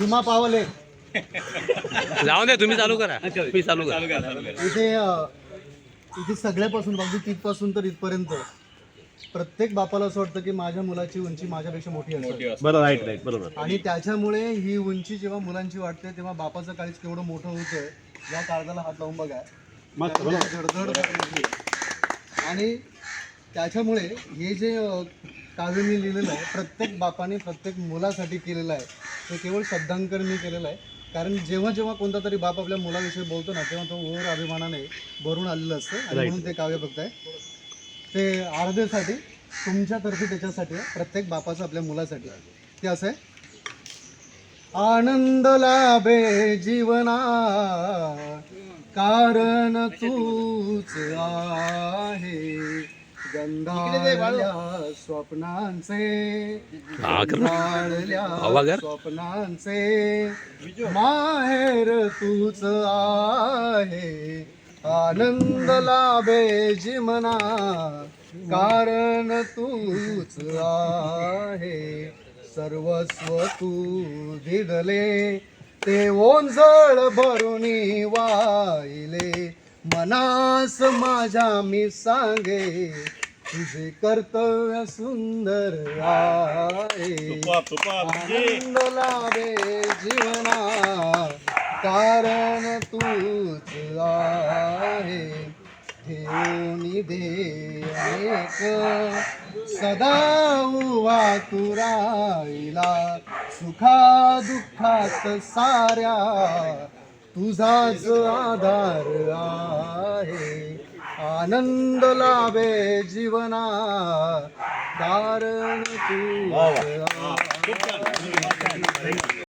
हिमा पावले. जाऊ दे तुम्ही चालू करा. मी चालू करा. इथे अ, इथे सगळ्यापासून अगदी तिथपासून तर इथपर्यंत प्रत्येक बापाला असं वाटतं की माझ्या मुलाची उंची माझ्यापेक्षा मोठी असेल बरोबर राईट राईट बरोबर. आणि त्याच्यामुळे ही उंची जेव्हा मुलांची वाटते तेव्हा बापाचं काळीच केवढं मोठं होतं या काळजाला हात लावून बघा. मस्त बरोबर. धडधड भरली. आणि त्याच्यामुळे हे जे अ, काव्य मी लिहिलेलं आहे प्रत्येक बापाने प्रत्येक मुलासाठी केलेलं आहे ते केवळ शब्दांकन मी केलेलं आहे. कारण जेव्हा जेव्हा कोणता तरी बाप आपल्या मुलाविषयी बोलतो ना तेव्हा तो ओर अभिमानाने भरून आलेलं असतं आणि म्हणून ते काव्य बघताय. ते आराध्यासाठी तुमच्यातर्फे त्याच्यासाठी आहे, प्रत्येक बापाचं आपल्या मुलासाठी. आहे. ते असं आहे. आनंद लाभे जीवना कारण तूच आहे. गंधाळल्या स्वप्नांचे. स्वप्नांचे. माहेर तूच आहे. आनंद लाभे जीवना कारण तूच आहे. सर्वस्व तू दिदले ते ओंजळ भरुनी वाहिले. मनास माझ्या मी सांगे. तुझे कर्तव्य सुंदर आहे. आनंद लाभे जीवना. कारण तूच आहे. ठेवून दे एक. सदा उभा तू राहिला. सुखा दुःखात साऱ्या. तुझाच आधार आहे. आनंद लाभे जीवना कारण तू